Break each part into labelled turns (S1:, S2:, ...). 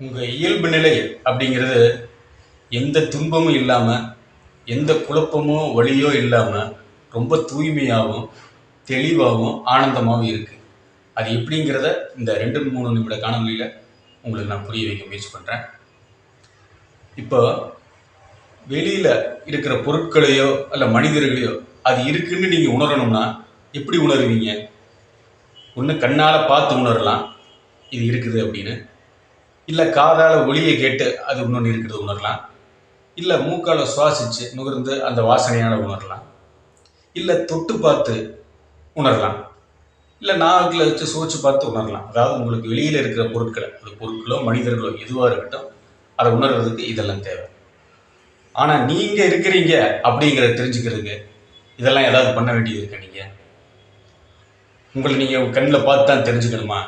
S1: உங்கள் இயல்பு நிலை அப்படிங்கிறது எந்த துன்பமும் இல்லாமல் எந்த குழப்பமோ வழியோ இல்லாமல் ரொம்ப தூய்மையாகவும் தெளிவாகவும் ஆனந்தமாகவும் இருக்குது அது எப்படிங்கிறத இந்த ரெண்டு மூணு நிமிட காணொலியில் உங்களுக்கு நான் புரிய வைக்க முயற்சி பண்ணுறேன் இப்போ வெளியில் இருக்கிற பொருட்களையோ அல்ல மனிதர்களையோ அது இருக்குன்னு நீங்கள் உணரணும்னா எப்படி உணருவீங்க? ஒன்று கண்ணால் பார்த்து உணரலாம். இது இருக்குது அப்படின்னு. இல்லை காதால் ஒளியை கேட்டு அது இன்னொன்று இருக்கிறது உணரலாம். இல்லை மூக்கால் சுவாசித்து நுகர்ந்து அந்த வாசனையால் உணரலாம். இல்லை தொட்டு பார்த்து உணரலாம். இல்லை நாக்கில் வச்சு சுவைச்சு பார்த்து உணரலாம். அதாவது உங்களுக்கு வெளியில் இருக்கிற பொருட்களை அது பொருட்களோ மனிதர்களோ எதுவாக இருக்கட்டும் அதை உணர்றதுக்கு இதெல்லாம் தேவை. ஆனால் நீங்கள் இருக்கிறீங்க அப்படிங்கிறத தெரிஞ்சுக்கிறதுக்கு இதெல்லாம் ஏதாவது பண்ண வேண்டியது இருக்கா நீங்கள் உங்களை நீங்கள் கண்ணில் பார்த்து தான் தெரிஞ்சுக்கணுமா?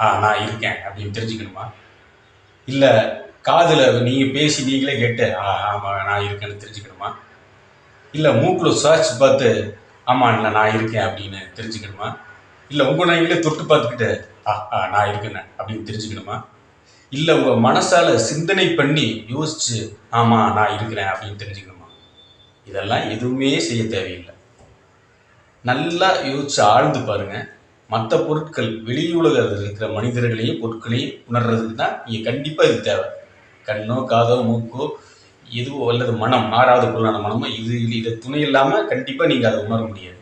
S1: ஆ நான் இருக்கேன் அப்படின்னு தெரிஞ்சுக்கணுமா? இல்லை காதில் நீங்கள் பேசி நீங்களே கேட்டு ஆ ஆமாம் நான் இருக்கேன்னு தெரிஞ்சுக்கணுமா? இல்லை மூக்கில் சுவாச்சு பார்த்து ஆமாம் இல்லை நான் இருக்கேன் அப்படின்னு தெரிஞ்சுக்கணுமா? இல்லை உங்கள் நீங்களே தொட்டு பார்த்துக்கிட்டு ஆ ஆ நான் இருக்கேன்னு அப்படின்னு தெரிஞ்சுக்கணுமா? இல்லை உங்கள் மனசால் சிந்தனை பண்ணி யோசித்து ஆமாம் நான் இருக்கிறேன் அப்படின்னு தெரிஞ்சுக்கணுமா? இதெல்லாம் எதுவுமே செய்ய தேவையில்லை. நல்லா யோசிச்சு ஆழ்ந்து பாருங்கள் மற்ற பொருட்கள் வெளியுலகத்தில் இருக்கிற மனிதர்களையும் பொருட்களையும் உணர்றதுக்கு தான் நீங்கள் கண்டிப்பாக இது தேவை. கண்ணோ காதோ மூக்கோ எதுவோ அல்லது மனம் ஆறாவது பொருளான மனமோ இது இது இதை துணை இல்லாமல் கண்டிப்பாக நீங்கள் அதை உணர முடியாது.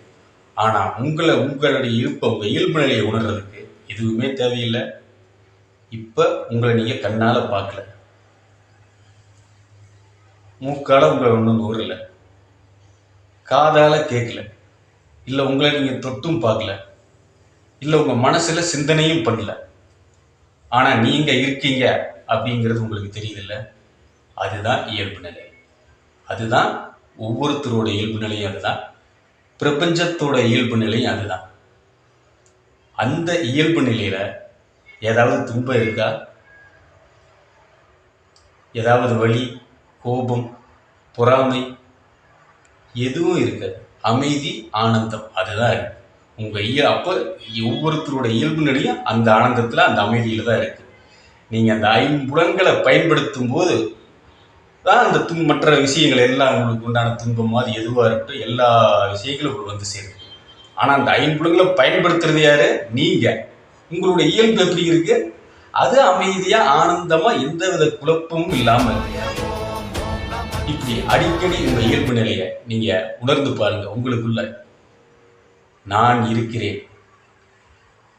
S1: ஆனால் உங்களை உங்களுடைய இருப்பை உங்கள் இயல்பு நிலையை உணர்றதுக்கு எதுவுமே தேவையில்லை. இப்போ உங்களை நீங்கள் கண்ணால் பார்க்கல. மூக்கால் உங்களை ஒன்றும் நூறல காதால் கேட்கல இல்லை உங்களை நீங்கள் தொட்டும் பார்க்கல. இல்லை உங்கள் மனசில் சிந்தனையும் பண்ணல. ஆனால் நீங்கள் இருக்கீங்க அப்படிங்கிறது உங்களுக்கு தெரியுதில்ல? அதுதான் இயல்பு நிலை. அதுதான் ஒவ்வொருத்தரோட இயல்பு நிலையும் அதுதான். பிரபஞ்சத்தோட இயல்பு நிலையும் அதுதான். அந்த இயல்பு நிலையில் ஏதாவது துன்பம் இருக்கா? ஏதாவது வழி கோபம் பொறாமை எதுவும் இருக்காது. அமைதி ஆனந்தம் அதுதான் இருக்கு. உங்கள் இய அப்போ ஒவ்வொருத்தரோட இயல்பு நிலையும் அந்த ஆனந்தத்தில் அந்த அமைதியில் தான் இருக்குது நீங்கள் அந்த ஐம்புலன்களை பயன்படுத்தும் போது தான் அந்த துன் மற்ற விஷயங்கள் எல்லாம் உங்களுக்கு உண்டான துன்பம் அது எதுவாக இருக்கட்டும் எல்லா விஷயங்களும் உங்களுக்கு வந்து சேரும். ஆனால் அந்த ஐம்புலன்களை பயன்படுத்துறது யார்? நீங்கள் உங்களுடைய இயல்பு எப்படி இருக்குது அது அமைதியாக ஆனந்தமாக எந்தவித குழப்பமும் இல்லாமல் இருக்கு. இப்படி அடிக்கடி உங்கள் இயல்பு நிலையை நீங்கள் உணர்ந்து பாருங்கள் உங்களுக்குள்ள நான் இருக்கிறேன்.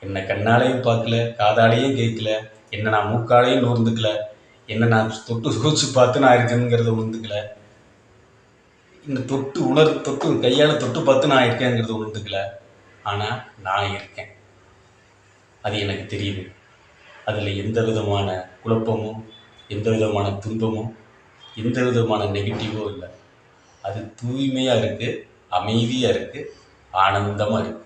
S1: என்னை கண்ணாலையும் பார்க்கல காதாலையும் கேட்கல என்ன நான் மூக்காலையும் நோர்ந்துக்கல என்ன நான் தொட்டு சோச்சு பார்த்து நான் இருக்கேங்கிறத உணர்ந்துக்கல இந்த தொட்டு உணர் தொட்டு கையால் தொட்டு பார்த்து நான் இருக்கேங்கிறத உணர்ந்துக்கல. ஆனால் நான் இருக்கேன். அது எனக்கு தெரியுது. அதில் எந்த விதமான குழப்பமும் எந்த விதமான துன்பமும் எந்த விதமான நெகட்டிவோ இல்லை. அது தூய்மையாக இருக்குது அமைதியாக இருக்குது ஆனந்தமாக இருக்குது